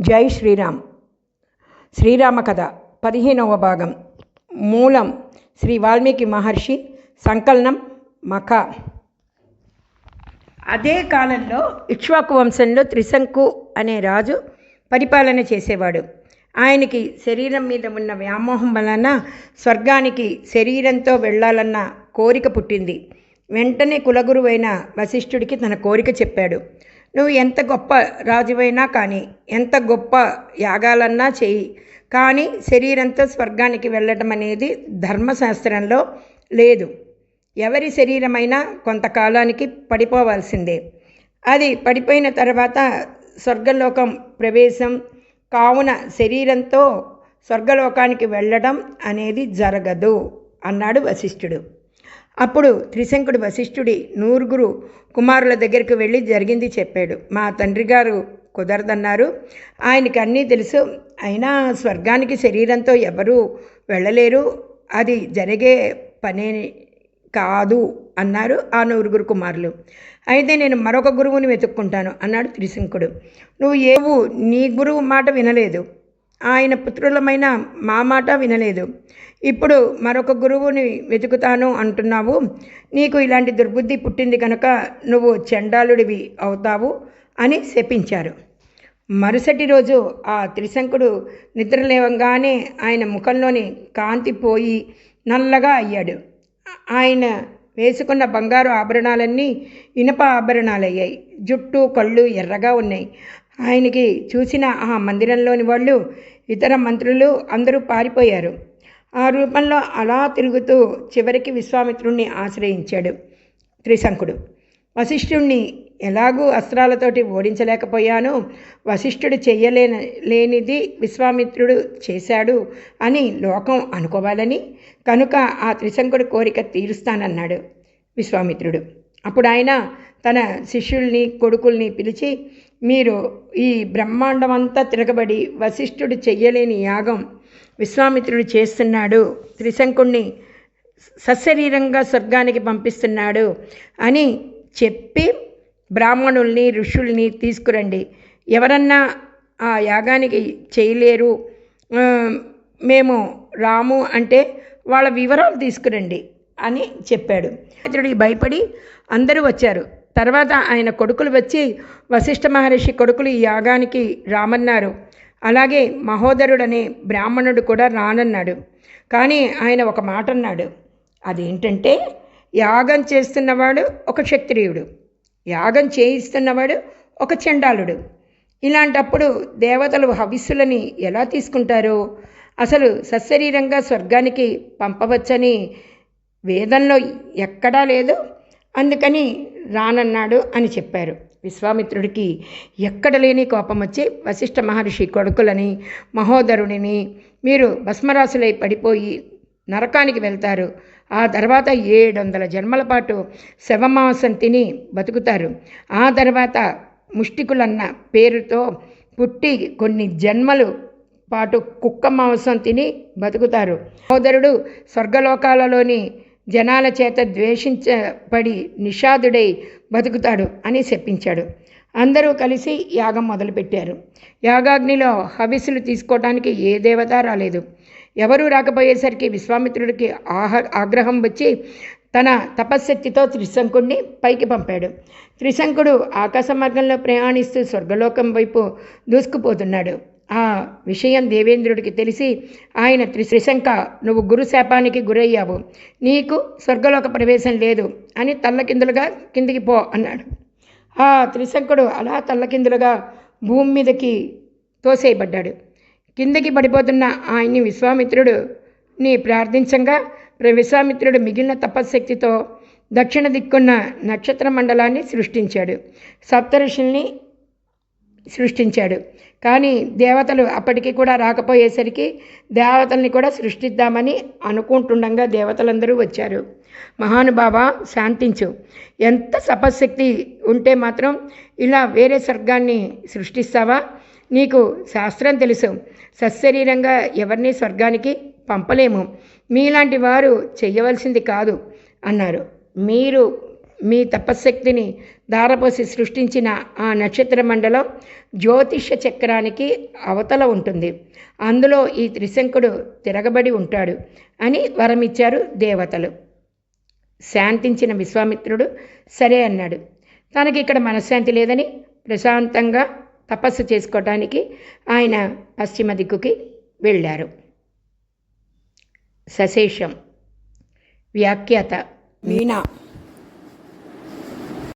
జై శ్రీరామ్. శ్రీరామ కథ పదిహేనవ భాగం. మూలం శ్రీ వాల్మీకి మహర్షి సంకలనం మఖ. అదే కాలంలో ఇక్ష్వాకు వంశంలో త్రిశంకు అనే రాజు పరిపాలన చేసేవాడు. ఆయనకి శరీరం మీద ఉన్న వ్యామోహం వలన స్వర్గానికి శరీరంతో వెళ్ళాలన్న కోరిక పుట్టింది. వెంటనే కులగురువైన వశిష్ఠుడికి తన కోరిక చెప్పాడు. నువ్వు ఎంత గొప్ప రాజువైనా కానీ ఎంత గొప్ప యాగాలన్నా చెయ్యి కానీ శరీరంతో స్వర్గానికి వెళ్ళటం అనేది ధర్మశాస్త్రంలో లేదు. ఎవరి శరీరమైనా కొంతకాలానికి పడిపోవాల్సిందే. అది పడిపోయిన తర్వాత స్వర్గలోకం ప్రవేశం కావున శరీరంతో స్వర్గలోకానికి వెళ్ళడం అనేది జరగదు అన్నాడు వశిష్ఠుడు. అప్పుడు త్రిశంకుడు వశిష్ఠుడి నూరుగురు కుమారుల దగ్గరికి వెళ్ళి జరిగింది చెప్పాడు. మా తండ్రి గారు కుదరదన్నారు. ఆయనకి అన్నీ తెలుసు. అయినా స్వర్గానికి శరీరంతో ఎవరూ వెళ్ళలేరు. అది జరిగే పనే కాదు అన్నారు ఆ నూరుగురు కుమారులు. అయితే నేను మరొక గురువుని వెతుక్కుంటాను అన్నాడు త్రిశంకుడు. నువ్వు ఏవు నీ గురువు మాట వినలేదు. ఆయన పుత్రులమైన మా మాట వినలేదు. ఇప్పుడు మరొక గురువుని వెతుకుతాను అంటున్నావు. నీకు ఇలాంటి దుర్బుద్ధి పుట్టింది కనుక నువ్వు చండాలుడివి అవుతావు అని శపించారు. మరుసటి రోజు ఆ త్రిశంకుడు నిద్రలేవంగానే ఆయన ముఖంలోని కాంతి పోయి నల్లగా అయ్యాడు. ఆయన వేసుకున్న బంగారు ఆభరణాలన్నీ ఇనుప ఆభరణాలయ్యాయి. జుట్టు కళ్ళు ఎర్రగా ఉన్నాయి. ఆయనకి చూసిన ఆ మందిరంలోని వాళ్ళు ఇతర మంత్రులు అందరూ పారిపోయారు. ఆ రూపంలో అలా తిరుగుతూ చివరికి విశ్వామిత్రుణ్ణి ఆశ్రయించాడు త్రిశంకుడు. వశిష్ఠుణ్ణి ఎలాగూ అస్త్రాలతోటి ఓడించలేకపోయాను వశిష్ఠుడు చెయ్యలేని లేనిది విశ్వామిత్రుడు చేశాడు అని లోకం అనుకోవాలని కనుక ఆ త్రిశంకుడు కోరిక తీరుస్తానన్నాడు విశ్వామిత్రుడు. అప్పుడు ఆయన తన శిష్యుల్ని కొడుకుల్ని పిలిచి మీరు ఈ బ్రహ్మాండమంతా తిరగబడి వశిష్ఠుడు చెయ్యలేని యాగం విశ్వామిత్రుడు చేస్తున్నాడు. త్రిశంకుణ్ణి సశరీరంగా స్వర్గానికి పంపిస్తున్నాడు అని చెప్పి బ్రాహ్మణుల్ని ఋషుల్ని తీసుకురండి. ఎవరన్నా ఆ యాగానికి చేయలేరు. మేము రాము అంటే వాళ్ళ వివరాలు తీసుకురండి అని చెప్పాడు. ఇతడికి భయపడి అందరూ వచ్చారు. తర్వాత ఆయన కొడుకులు వచ్చి వశిష్ఠ మహర్షి కొడుకులు ఈ యాగానికి రామన్నారు. అలాగే మహోదరుడనే బ్రాహ్మణుడు కూడా రానన్నాడు. కానీ ఆయన ఒక మాట అన్నాడు అదేంటంటే యాగం చేస్తున్నవాడు ఒక క్షత్రియుడు యాగం చేయిస్తున్నవాడు ఒక చండాలుడు. ఇలాంటప్పుడు దేవతలు హవిస్సులని ఎలా తీసుకుంటారు? అసలు సశరీరంగా స్వర్గానికి పంపవచ్చని వేదంలో ఎక్కడా లేదు. అందుకని రానన్నాడు అని చెప్పారు. విశ్వామిత్రుడికి ఎక్కడ లేని కోపం వచ్చి వశిష్ఠ మహర్షి కొడుకులని మహోదరుడిని మీరు భస్మరాశులై పడిపోయి నరకానికి వెళ్తారు. ఆ తర్వాత ఏడు వందల జన్మల పాటు శవమాంసం తిని బతుకుతారు. ఆ తర్వాత ముష్టికులన్న పేరుతో పుట్టి కొన్ని జన్మలు పాటు కుక్క మాంసం తిని బతుకుతారు. సోదరుడు స్వర్గలోకాలలోని జనాల చేత ద్వేషించబడి నిషాదుడై బతుకుతాడు అని చెప్పించాడు అందరూ కలిసి యాగం మొదలుపెట్టారు. యాగాగ్నిలో హవిస్సులు తీసుకోవటానికి ఏ దేవత రాలేదు. ఎవరూ రాకపోయేసరికి విశ్వామిత్రుడికి ఆహ ఆగ్రహం వచ్చి తన తపశ్శక్తితో త్రిశంకుడిని పైకి పంపాడు. త్రిశంకుడు ఆకాశ మార్గంలో ప్రయాణిస్తూ స్వర్గలోకం వైపు దూసుకుపోతున్నాడు. ఆ విషయం దేవేంద్రుడికి తెలిసి ఆయన త్రిశంక నువ్వు గురుశాపానికి గురయ్యావు. నీకు స్వర్గలోక ప్రవేశం లేదు అని తల్లకిందులుగా కిందికి పో అన్నాడు. ఆ త్రిశంకుడు అలా తల్లకిందులుగా భూమి మీదకి తోసేయబడ్డాడు. కిందకి పడిపోతున్న ఆయన్ని విశ్వామిత్రుడు నీ ప్రార్థించంగా విశ్వామిత్రుడు మిగిలిన తపశ్శక్తితో దక్షిణ దిక్కున్న నక్షత్ర మండలాన్ని సృష్టించాడు. సప్తఋషుల్ని సృష్టించాడు. కానీ దేవతలు అప్పటికి కూడా రాకపోయేసరికి దేవతల్ని కూడా సృష్టిద్దామని అనుకుంటుండగా దేవతలందరూ వచ్చారు. మహానుభావ శాంతించు. ఎంత సపశక్తి ఉంటే మాత్రం ఇలా వేరే స్వర్గాన్ని సృష్టిస్తావా? నీకు శాస్త్రం తెలుసు. సశరీరంగా ఎవరిని స్వర్గానికి పంపలేము. మీలాంటి వారు చెయ్యవలసింది కాదు అన్నారు. మీరు మీ తపశ్శక్తిని ధారపోసి సృష్టించిన ఆ నక్షత్ర మండలం జ్యోతిష చక్రానికి అవతల ఉంటుంది. అందులో ఈ త్రిశంకుడు తిరగబడి ఉంటాడు అని వరమిచ్చారు దేవతలు. శాంతించిన విశ్వామిత్రుడు సరే అన్నాడు. తనకి ఇక్కడ మనశ్శాంతి లేదని ప్రశాంతంగా తపస్సు చేసుకోవటానికి ఆయన పశ్చిమ దిక్కుకి వెళ్ళారు. సశేషం. వ్యాఖ్యాత. మీనా.